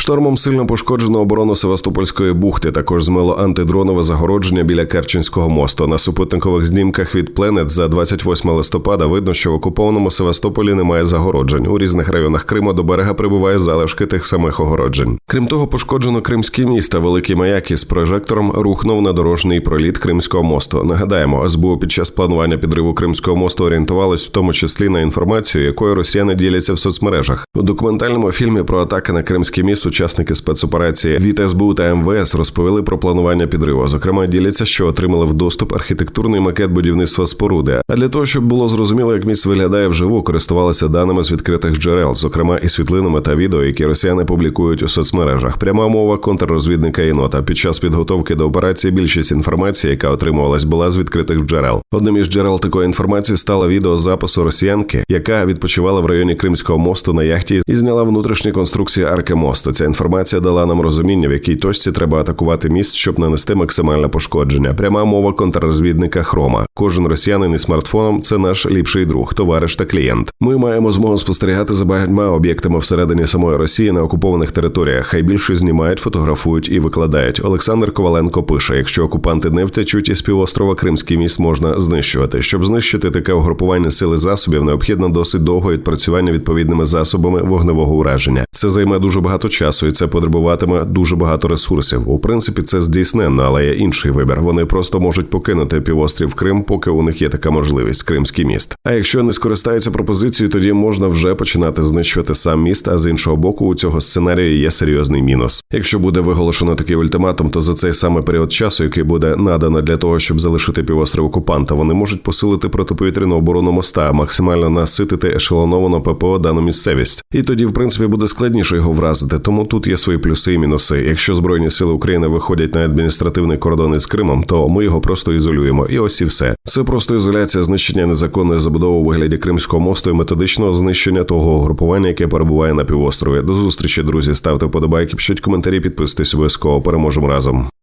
Штормом сильно пошкоджено оборону Севастопольської бухти. Також змило антидронове загородження біля Керченського мосту. На супутникових знімках від Пленет за 28 листопада видно, що в окупованому Севастополі немає загороджень. У різних районах Криму до берега прибуває залишки тих самих огороджень. Крім того, пошкоджено Кримське місто. Великий маяк із прожектором рухнув на дорожній проліт Кримського мосту. Нагадаємо, СБУ під час планування підриву Кримського мосту орієнтувалось в тому числі на інформацію, якою росіяни діляться в соцмережах. У документальному фільмі про атаки на Кримський міст учасники спецоперації від СБУ та МВС розповіли про планування підриву. Зокрема, діляться, що отримали в доступ архітектурний макет будівництва споруди. А для того, щоб було зрозуміло, як міст виглядає вживу, користувалися даними з відкритих джерел, зокрема і світлинами та відео, які росіяни публікують у соцмережах. Пряма мова контррозвідника єнота. Під час підготовки до операції більшість інформації, яка отримувалась, була з відкритих джерел. Одним із джерел такої інформації стало відео запису росіянки, яка відпочивала в районі Кримського мосту на яхті і зняла внутрішні конструкції арки мосту. Ця інформація дала нам розуміння, в якій точці треба атакувати міст, щоб нанести максимальне пошкодження. Пряма мова контррозвідника Хрома. Кожен росіянин із смартфоном це наш ліпший друг, товариш та клієнт. Ми маємо змогу спостерігати за багатьма об'єктами всередині самої Росії на окупованих територіях. Хай більше знімають, фотографують і викладають. Олександр Коваленко пише: якщо окупанти не втечуть із півострова Кримський міст можна знищувати. Щоб знищити таке угрупування сили засобів, необхідно досить довго відпрацювання відповідними засобами вогневого ураження. Це займе дуже багато часу, і це потребуватиме дуже багато ресурсів. У принципі, це здійсненно, але є інший вибір. Вони просто можуть покинути півострів Крим, поки у них є така можливість Кримський міст. А якщо не скористаються пропозицією, тоді можна вже починати знищувати сам міст. А з іншого боку, у цього сценарію є серйозний мінус. Якщо буде виголошено такий ультиматум, то за цей самий період часу, який буде надано для того, щоб залишити півострів окупанта, вони можуть посилити протиповітряну оборону моста, максимально наситити ешелоновану ППО дану місцевість. І тоді, в принципі, буде складніше його вразити. Тому тут є свої плюси і мінуси. Якщо збройні сили України виходять на адміністративний кордон із Кримом, то ми його просто ізолюємо. І ось і все. Це просто ізоляція, знищення незаконної забудови у вигляді Кримського мосту і методичного знищення того угрупування, яке перебуває на півострові. До зустрічі, друзі. Ставте вподобайки, пишіть коментарі, підписуйтесь обов'язково. Переможемо разом.